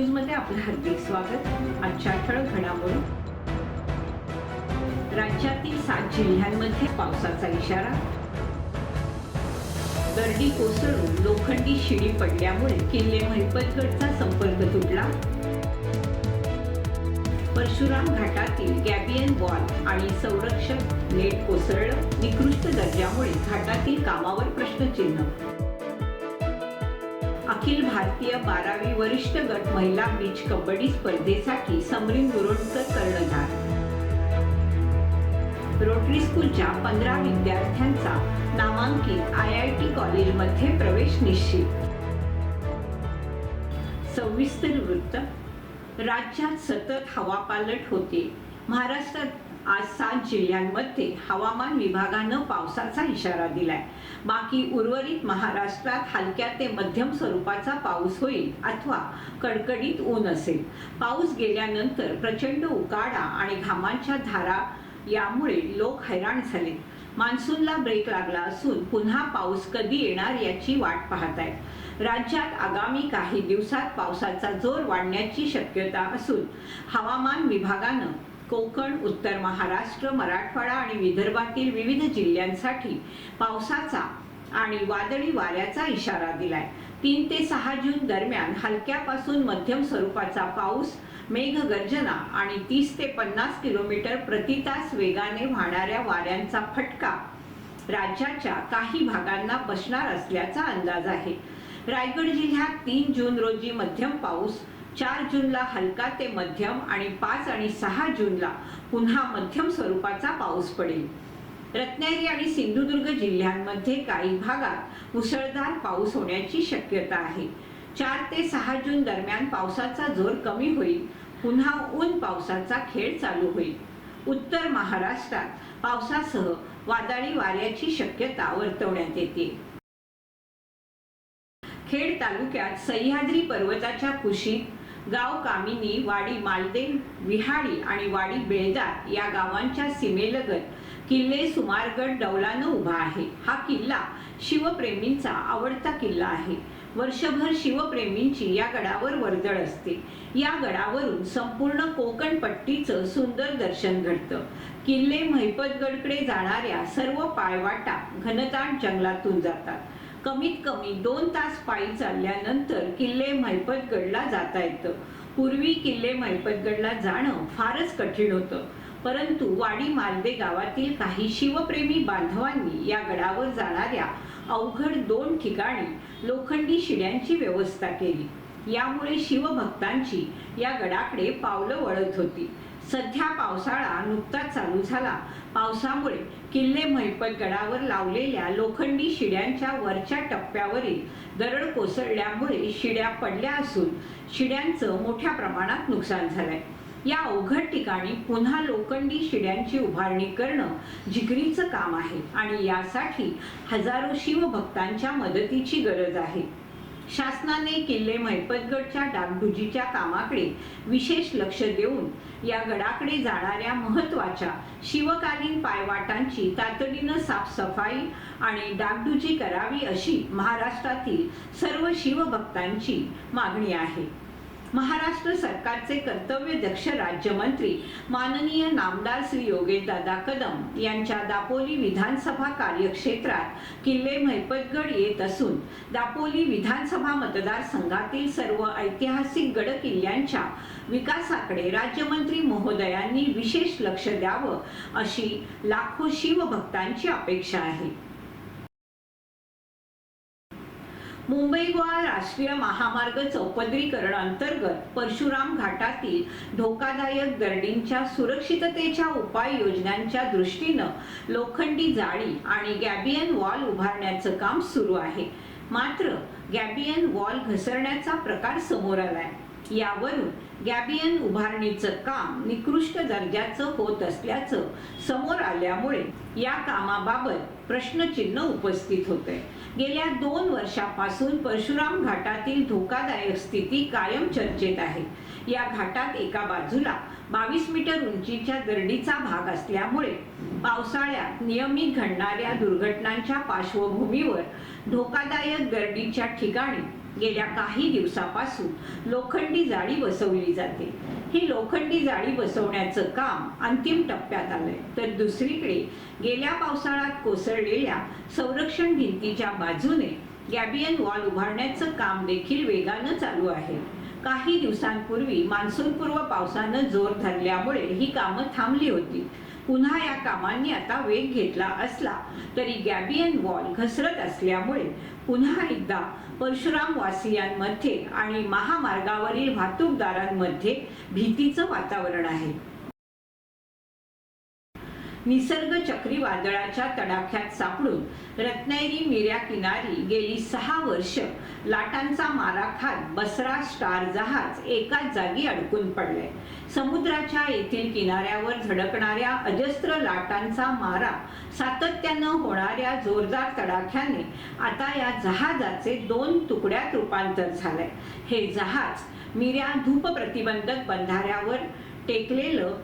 News न्यूजमध्ये आपलं हार्दिक स्वागत. आजच्या ठळक घडामोडी. राज्यातील सात जिल्ह्यांमध्ये पावसाचा इशारा. गर्दी कोसळून लोखंडी शिडी पडल्यामुळे किल्ले महिपतगडचा संपर्क तुटला. परशुराम घाटातील गॅबियन वॉल आणि संरक्षक नेट कोसळलं. निकृष्ट दर्जामुळे घाटातील कामावर प्रश्नचिन्ह. अखिल भारतीय बारावी वरिष्ठ गट महिला बीच कबड्डी स्पर्धेसाठी समरीन गुरोडकर कर्णधार. रोटरी स्कूलच्या पंधरा विद्यार्थ्यांचा नामांकित आय आय टी कॉलेजमध्ये प्रवेश निश्चित. सविस्तर वृत्त राज्यात सतत हवापालट होते. महाराष्ट्रात आज सात जिल्ह्यांमध्ये हवामान विभागानं पावसाचा इशारा दिलाय. बाकी उर्वरित महाराष्ट्रात हलक्या ते मध्यम स्वरूपाचा पाऊस होईल अथवा कडकडीत ऊन असेल. पाऊस गेल्यानंतर प्रचंड उकाडा आणि घामांच्या धारा यामुळे लोक हैराण झाले. मान्सूनला ब्रेक लागला असून पुन्हा पाऊस कधी येणार याची वाट पाहत आहेत राज्यात आगामी काही दिवसात पावसाचा जोर वाढण्याची शक्यता असून हवामान विभागानं कोकण उत्तर महाराष्ट्र मराठवाडा आणि विदर्भातील विविध जिल्ह्यांसाठी पावसाचा आणि वादळी वाऱ्याचा इशारा दिलाय. तीन ते सहा जून दरम्यान हलक्यापासून मध्यम स्वरूपाचा पाऊस मेघगर्जना आणि तीस ते पन्नास किलोमीटर प्रति तास वेगाने वाहणाऱ्या वाऱ्यांचा फटका राज्याच्या काही भागांना बसणार असल्याचा अंदाज आहे. रायगड जिल्ह्यात तीन जून रोजी मध्यम पाऊस चार जूनला हलका ते मध्यम आणि पाच आणि सहा जूनला पुन्हा मध्यम स्वरूपाचा पाऊस पडेल. रत्नागिरी आणि सिंधुदुर्ग जिल्ह्यांमध्ये काही भागात मुसळधार पाऊस होण्याची शक्यता आहे. चार ते सहा जून दरम्यान पावसाचा जोर कमी होईल पुन्हा ऊन पावसाचा खेळ चालू होईल. उत्तर महाराष्ट्रात पावसासह वादळी वाऱ्याची शक्यता वर्तवण्यात येते. खेड तालुक्यात सह्याद्री पर्वताच्या कुशीत गाव कामिनी वाडी मालदेव विहाडी आणि वाडी बेळदार या गावांच्या सीमेलगत किल्ले सुमारगड डौलानं उभा आहे. हा किल्ला शिवप्रेमींचा आवडता किल्ला आहे. वर्षभर शिवप्रेमींची या गडावर वर्दळ असते. या गडावरून संपूर्ण कोकण पट्टीचं सुंदर दर्शन घडतं. किल्ले महिपतगडकडे जाणाऱ्या सर्व पायवाटा घनदाट जंगलातून जातात. कमीत कमी दोन तास पायी चालल्यानंतर किल्ले महिपतगडला जाता येतं. पूर्वी किल्ले महिपतगडला जाणं फारच कठीण होतं. परंतु वाडी मालदे गावातील काही शिवप्रेमी बांधवांनी या गडावर जाणाऱ्या अवघड दोन ठिकाणी लोखंडी शिड्यांची व्यवस्था केली. यामुळे शिवभक्तांची या गडाकडे पावलं वळत होती. सध्या पावसाळा नुकताच चालू झाला. पावसामुळे किल्ले महिपत गडावर लावलेल्या लोखंडी शिड्यांच्या वरच्या टप्प्यावरील दरड कोसळल्यामुळे शिड्या पडल्या असून शिड्यांचं मोठ्या प्रमाणात नुकसान झालंय. या अवघड ठिकाणी पुन्हा लोखंडी शिड्यांची उभारणी करणं जिगरीचं काम आहे आणि यासाठी हजारो शिवभक्तांच्या मदतीची गरज आहे. शासनाने किल्ले मैपतगडच्या डागडुजीच्या कामाकडे विशेष लक्ष देऊन या गडाकडे जाणाऱ्या महत्त्वाच्या शिवकालीन पायवाटांची तातडीनं साफसफाई आणि डागडुजी करावी अशी महाराष्ट्रातील सर्व शिवभक्तांची मागणी आहे. महाराष्ट्र सरकारचे कर्तव्य दक्ष राज्यमंत्री माननीय नामदार श्री योगेशदादा कदम यांच्या दापोली विधानसभा कार्यक्षेत्रात किल्ले मैपतगड येत असून दापोली विधानसभा मतदारसंघातील सर्व ऐतिहासिक गड किल्ल्यांच्या विकासाकडे राज्यमंत्री महोदयांनी विशेष लक्ष द्यावं अशी लाखो शिवभक्तांची अपेक्षा आहे. मुंबई गोवा राष्ट्रीय महामार्ग चौपदरीकरण अंतर्गत परशुराम घाटातील धोकादायक गर्डींच्या सुरक्षिततेच्या उपाययोजनांच्या दृष्टीनं लोखंडी जाळी आणि गॅबियन वॉल उभारण्याचं काम सुरू आहे. मात्र गॅबियन वॉल घसरण्याचा प्रकार समोर आलाय. यावरून गॅबियन उभारणीचं काम निकृष्ट दर्जाचं होत असल्याचं समोर आल्यामुळे या कामाबाबत प्रश्नचिन्ह उपस्थित होते. गेल्या दोन वर्षापासून परशुराम घाटातील धोकादायक स्थिती कायम चर्चेत आहे. या घाटात एका बाजूला बावीस मीटर उंचीच्या दरडीचा भाग असल्यामुळे पावसाळ्यात नियमित घडणाऱ्या दुर्घटनांच्या पार्श्वभूमीवर धोकादायक गर्दीच्या ठिकाणी गेल्या काही दिवसापासून लोखंडी जाळी बसवली जाते. ही लोखंडी जाळी बसवण्याचं काम अंतिम टप्प्यात आलंय. तर दुसरीकडे गेल्या पावसाळ्यात कोसळलेल्या संरक्षण भिंतीच्या बाजूने गॅबियन वॉल उभारण्याचं काम देखील वेगानं चालू आहे. काही दिवसांपूर्वी मान्सूनपूर्व पावसानं जोर धरल्यामुळे ही कामं थांबली होती. पुन्हा या कामांनी आता वेग घेतला असला तरी गॅबियन वॉल घसरत असल्यामुळे पुन्हा एकदा परशुराम वासियांमध्ये आणि महामार्गावरील वाहतूकदारांमध्ये भीतीचं वातावरण आहे. निसर्ग चक्रीवादळाच्या तडाख्यात सापडून रत्नागिरी मिऱ्या किनारी गेली सहा वर्ष लाटांचा मारा खात बसरा स्टार जहाज एकाच जागी अडकून पडले समुद्राच्या येथील किनाऱ्यावर झडकणाऱ्या अजस्त्र लाटांचा मारा सातत्यानं होणाऱ्या जोरदार तडाख्याने आता या जहाजाचे दोन तुकड्यात रूपांतर झालंय. हे जहाज मिऱ्या धूप प्रतिबंधक बंधाऱ्यावर टेकलेलं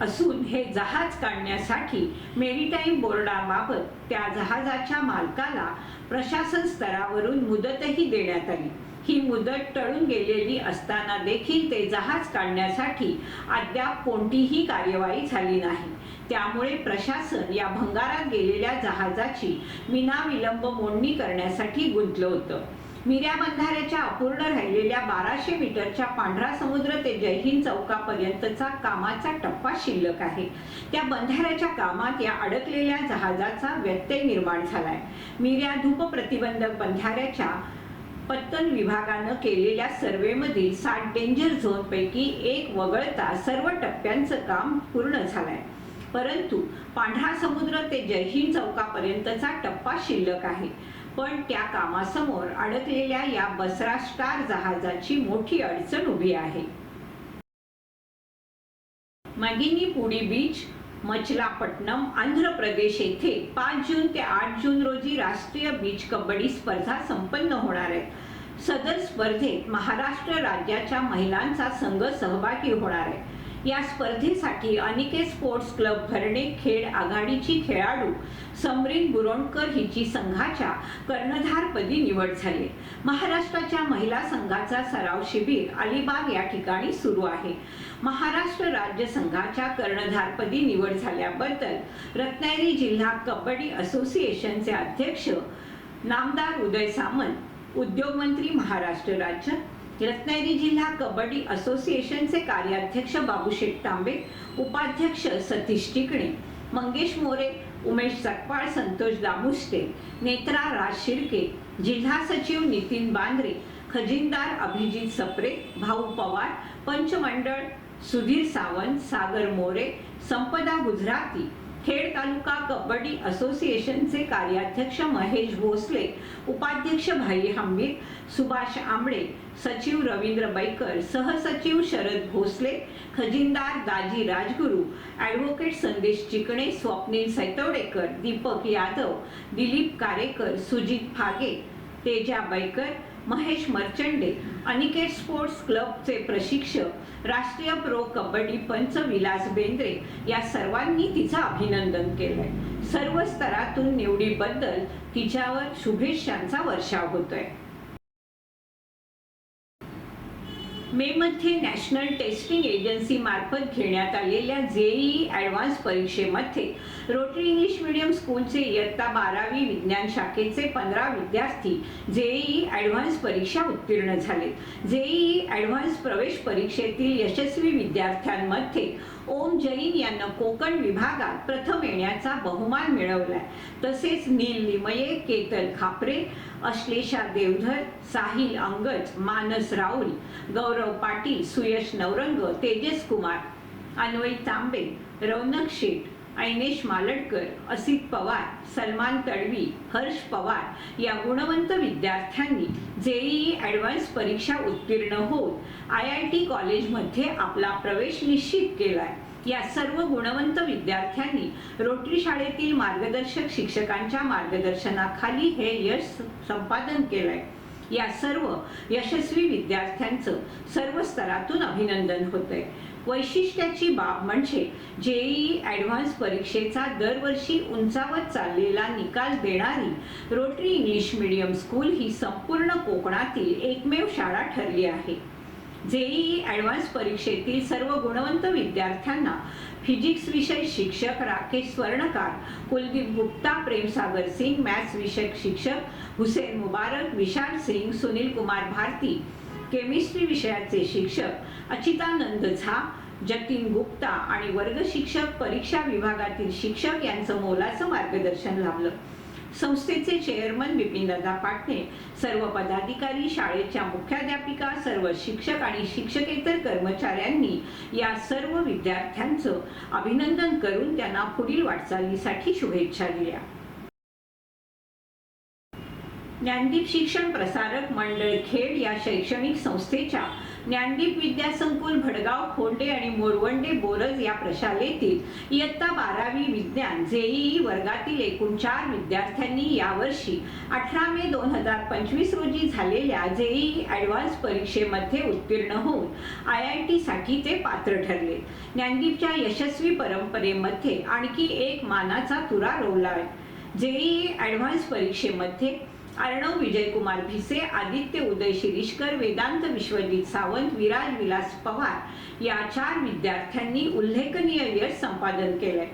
असून हे जहाज काढण्यासाठी मेरीटाईम बोर्डाबाबत त्या जहाजाच्या मालकाला प्रशासन स्तरावरून मुदतही देण्यात आली. ही मुदत टळून गेलेली असताना देखील ते जहाज काढण्यासाठी अद्याप कोणतीही कार्यवाही झाली नाही. त्यामुळे प्रशासन या भंगारात गेलेल्या जहाजाची विनाविलंब मोडणी करण्यासाठी गुंतलं होतं. मिऱ्या बंधाऱ्याच्या अपूर्ण राहिलेल्या बाराशे मीटरच्या पांढरा समुद्र ते जयहिंद चौकापर्यंतचा कामाचा टप्पा शिल्लक आहे. त्या बंधाऱ्याच्या कामात या अडकलेल्या जहाजाचा व्यत्यय निर्माण झालाय. मिऱ्या धूप प्रतिबंधक बंधाऱ्याच्या पत्तन विभागानं केलेल्या सर्वेमधील सात डेंजर झोनपैकी एक वगळता सर्व टप्प्यांचं काम पूर्ण झालंय. परंतु पांढरा समुद्र ते जयहिंद चौकापर्यंतचा टप्पा शिल्लक आहे. पण त्या कामासमोर अडकलेल्या या बसरा स्टार जहाजाची मोठी अडचण उभी आहे. मागिनी पुडी बीच मचलापट्टणम आंध्र प्रदेश येथे पाच जून ते आठ जून रोजी राष्ट्रीय बीच कबड्डी स्पर्धा संपन्न होणार आहेत सदर स्पर्धेत महाराष्ट्र राज्याच्या महिलांचा संघ सहभागी होणार आहे. या स्पर्धेसाठी अनिकेत स्पोर्ट्स क्लब भरणे खेड आघाडीची खेळाडू समरीन बुरोणकर हिची संघाच्या कर्णधारपदी निवड झाली. महाराष्ट्राच्या महिला संघाचा सराव शिबिर अलिबाग या ठिकाणी सुरू आहे. महाराष्ट्र राज्य संघाच्या कर्णधारपदी निवड झाल्याबद्दल रत्नागिरी जिल्हा कबड्डी असोसिएशनचे अध्यक्ष नामदार उदय सामंत उद्योगमंत्री महाराष्ट्र राज्य रत्नागिरी जिल्हा कबड्डी असोसिएशनचे कार्याध्यक्ष बाबूशेठ तांबे उपाध्यक्ष सतीश टिकणे मंगेश मोरे उमेश सकपाळ संतोष दामुस्ते नेत्रा राज शिर्के जिल्हा सचिव नितीन बांद्रे खजिनदार अभिजित सप्रे भाऊ पवार पंचमंडळ सुधीर सावंत सागर मोरे संपदा गुजराती खेड तालुका कबड्डी असोसिएशनचे कार्याध्यक्ष महेश भोसले उपाध्यक्ष भाई हंबीर सुभाष आंबळे सचिव रवींद्र बैकर सहसचिव शरद भोसले खजिनदार दाजी राजगुरू ॲडव्होकेट संदेश चिकणे स्वप्नील सैतवडेकर दीपक यादव दिलीप कारेकर सुजित फागे तेजा बैकर महेश मर्चंडे अनिकेत स्पोर्ट्स क्लबचे प्रशिक्षक राष्ट्रीय प्रो कबड्डी पंच विलास बेंद्रे या सर्वांनी तिचं अभिनंदन केलंय. सर्व स्तरातून निवडीबद्दल तिच्यावर शुभेच्छांचा वर्षाव होतोय. मे मध्ये नॅशनल टेस्टिंग एजन्सी मार्फत घेण्यात आलेल्या जेईई ॲडव्हान्स परीक्षेमध्ये रोटरी इंग्लिश मीडियम स्कूलचे इयत्ता बारावी विज्ञान शाखेचे पंधरा विद्यार्थी जेईई ॲडव्हान्स परीक्षा उत्तीर्ण झाले. जेईई ॲडव्हान्स प्रवेश परीक्षेतील यशस्वी विद्यार्थ्यांमध्ये ओम जैन यांना कोकण विभागात प्रथम येण्याचा बहुमान मिळवलाय. तसेच नील लिमये केतल खापरे अश्लेषा देवधर साहिल अंगज मानस राऊल गौरव पाटील सुयश नवरंग तेजस कुमार अन्वय तांबे रौनक शेठ ऐनेश मालटकर असित पवार सलमान तडवी हर्ष पवार या गुणवंत विद्यार्थ्यांनी जेईई ॲडव्हान्स परीक्षा उत्तीर्ण होत आय आय टी कॉलेजमध्ये आपला प्रवेश निश्चित केलाय. या सर्व गुणवंत विद्यार्थ्यांनी रोटरी शाळेतील मार्गदर्शक शिक्षकांच्या मार्गदर्शनाखाली हे यश संपादन केलंय. या सर्व यशस्वी विद्यार्थ्यांचं सर्व स्तरातून अभिनंदन होतंय. वैशिष्ट्याची बाब म्हणजे जेईई ॲडव्हान्स परीक्षेचा दरवर्षी उंचावत चाललेला निकाल देणारी रोटरी इंग्लिश मीडियम स्कूल ही संपूर्ण कोकणातील एकमेव शाळा ठरली आहे. जेईई ॲडव्हान्स परीक्षेतील सर्व गुणवंत विद्यार्थ्यांना फिजिक्स विषय शिक्षक राकेश स्वर्णकार कुलदीप गुप्ता प्रेमसागर सिंग मॅथ्स विषयक शिक्षक हुसेन मुबारक विशाल सिंग सुनील कुमार भारती केमिस्ट्री विषयाचे शिक्षक अचितानंद झा जतीन गुप्ता आणि वर्ग शिक्षक परीक्षा विभागातील शिक्षक यांचं मोलाचं मार्गदर्शन लाभलं. संस्थेचे चेअरमन बिपिनदादा पाटणे सर्व पदाधिकारी शाळेच्या मुख्याध्यापिका सर्व शिक्षक आणि शिक्षकेतर कर्मचाऱ्यांनी या सर्व विद्यार्थ्यांचं अभिनंदन करून त्यांना पुढील वाटचालीसाठी शुभेच्छा दिल्या. ज्ञानदीप शिक्षण प्रसारक मंडळ खेड या शैक्षणिक संस्थेच्या ज्ञानदीप विद्यासंकुल भडगाव खोंडे आणि मोरवंडे बोरज या प्रशालेतील इयत्ता बारावी विज्ञान जेईई वर्गातील एकूण चार विद्यार्थ्यांनी यावर्षी अठरा मे दोन हजार पंचवीस रोजी झालेल्या जेईई ॲडव्हान्स परीक्षेमध्ये उत्तीर्ण होऊन आय आय टीसाठी ते पात्र ठरले. ज्ञानदीपच्या यशस्वी परंपरेमध्ये आणखी एक मानाचा तुरा रोवला आहे जेईई ॲडव्हान्स परीक्षेमध्ये अर्णव विजयकुमार भिसे आदित्य उदय शिरीषकर वेदांत विश्वजित सावंत विराज विलास पवार या चार विद्यार्थ्यांनी उल्लेखनीय यश संपादन केलंय.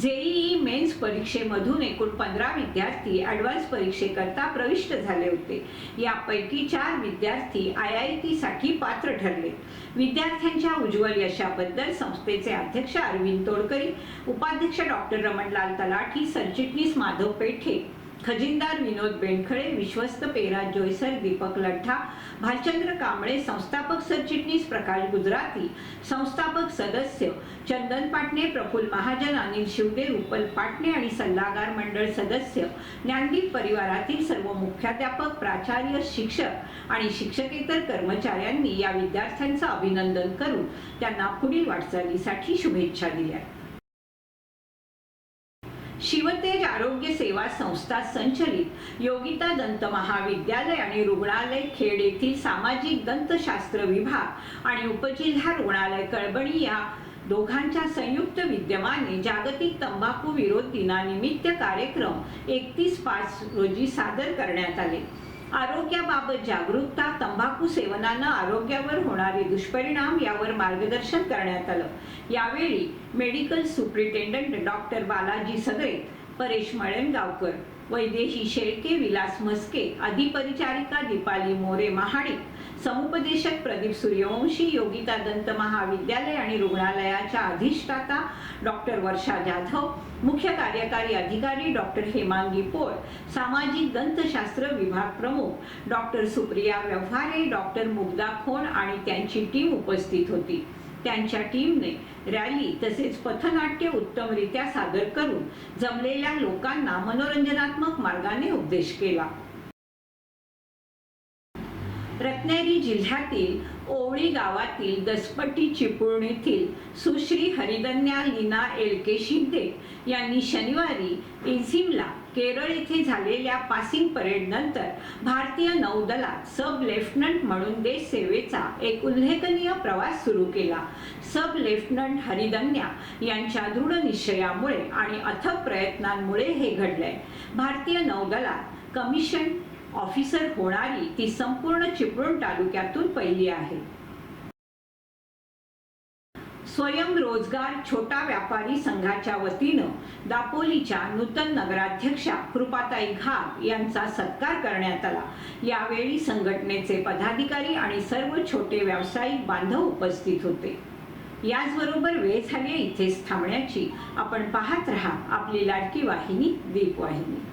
जेईई मेन्स परीक्षेमधून एकूण पंधरा विद्यार्थी ॲडव्हान्स परीक्षेकरता प्रविष्ट झाले होते. यापैकी चार विद्यार्थी आय आय टीसाठी पात्र ठरले. विद्यार्थ्यांच्या उज्ज्वल यशाबद्दल संस्थेचे अध्यक्ष अरविंद तोडकरी उपाध्यक्ष डॉक्टर रमणलाल तलाठी सरचिटणीस माधव पेठे खजिनदार विनोद बेणखळे विश्वस्त पेरा जोयसर दीपक लठ्ठा भालचंद्र कांबळे संस्थापक सरचिटणीस प्रकाश गुजराती संस्थापक सदस्य चंदन पाटणे प्रफुल्ल महाजन अनिल शिवदे रुपल पाटणे आणि सल्लागार मंडळ सदस्य ज्ञानदीप परिवारातील सर्व मुख्याध्यापक प्राचार्य शिक्षक आणि शिक्षकेतर कर्मचाऱ्यांनी या विद्यार्थ्यांचं अभिनंदन करून त्यांना पुढील वाटचालीसाठी शुभेच्छा दिल्या. आरोग्य सेवा संस्था संचलित योगिता दंत महाविद्यालय आणि रुग्णालय खेड येथील सामाजिक दंतशास्त्र विभाग आणि उपजिल्हा रुग्णालय कळबणी या दोघांच्या संयुक्त विद्यमाने जागतिक तंबाखू विरोध दिनानिमित्त कार्यक्रम एकतीस पाच रोजी सादर करण्यात आले. आरोग्याबाबत जागरूकता तंबाखू सेवनानं आरोग्यावर होणारे दुष्परिणाम यावर मार्गदर्शन करण्यात आलं. यावेळी मेडिकल सुप्रिटेंडंट डॉक्टर बालाजी सगळे परेश मळणगावकर वैदेही शेळके विलास म्हस्के अधिपरिचारिका दीपाली मोरे महाडिक समुपदेशक प्रदीप सूर्यवंशी योगिता दंत महाविद्यालय आणि रुग्णालयाच्या अधिष्ठाता डॉक्टर वर्षा जाधव मुख्य कार्यकारी अधिकारी डॉक्टर हेमांगी पोळ सामाजिक दंतशास्त्र विभाग प्रमुख डॉक्टर सुप्रिया व्यवहारे डॉक्टर मुग्धा खोन आणि त्यांची टीम उपस्थित होती. त्यांच्या टीमने रॅली तसेच पथनाट्य उत्तमरित्या सादर करून जमलेल्या लोकांना मनोरंजनात्मक मार्गाने उपदेश केला. रत्नागिरी जिल्ह्यातील ओवळी गावातील दसपट्टी चिपळूणीतील सुश्री हरिदन्या लीना एलके शिंदे यांनी शनिवारी इझिमला केरळ येथे झालेल्या पासिंग परेड नंतर भारतीय नौदलात सब लेफ्टनंट म्हणून देश सेवेचा एक उल्लेखनीय प्रवास सुरू केला. सब लेफ्टनंट हरिदन्या यांच्या दृढ निश्चयामुळे आणि अथक प्रयत्नांमुळे हे घडलंय. भारतीय नौदलात कमिशन ऑफिसर होणारी ती संपूर्ण चिपळूण तालुक्यातून पहिली आहे. स्वयंरोजगार छोटा व्यापारी संघाच्या वतीनं दापोलीच्या नूतन नगराध्यक्षा कृपाताई घाग यांचा सत्कार करण्यात आला. यावेळी संघटनेचे पदाधिकारी आणि सर्व छोटे व्यावसायिक बांधव उपस्थित होते. याचबरोबर वेळ झाली इथेच थांबण्याची. आपण पाहत रहा आपली लाडकी वाहिनी दीप वाहिनी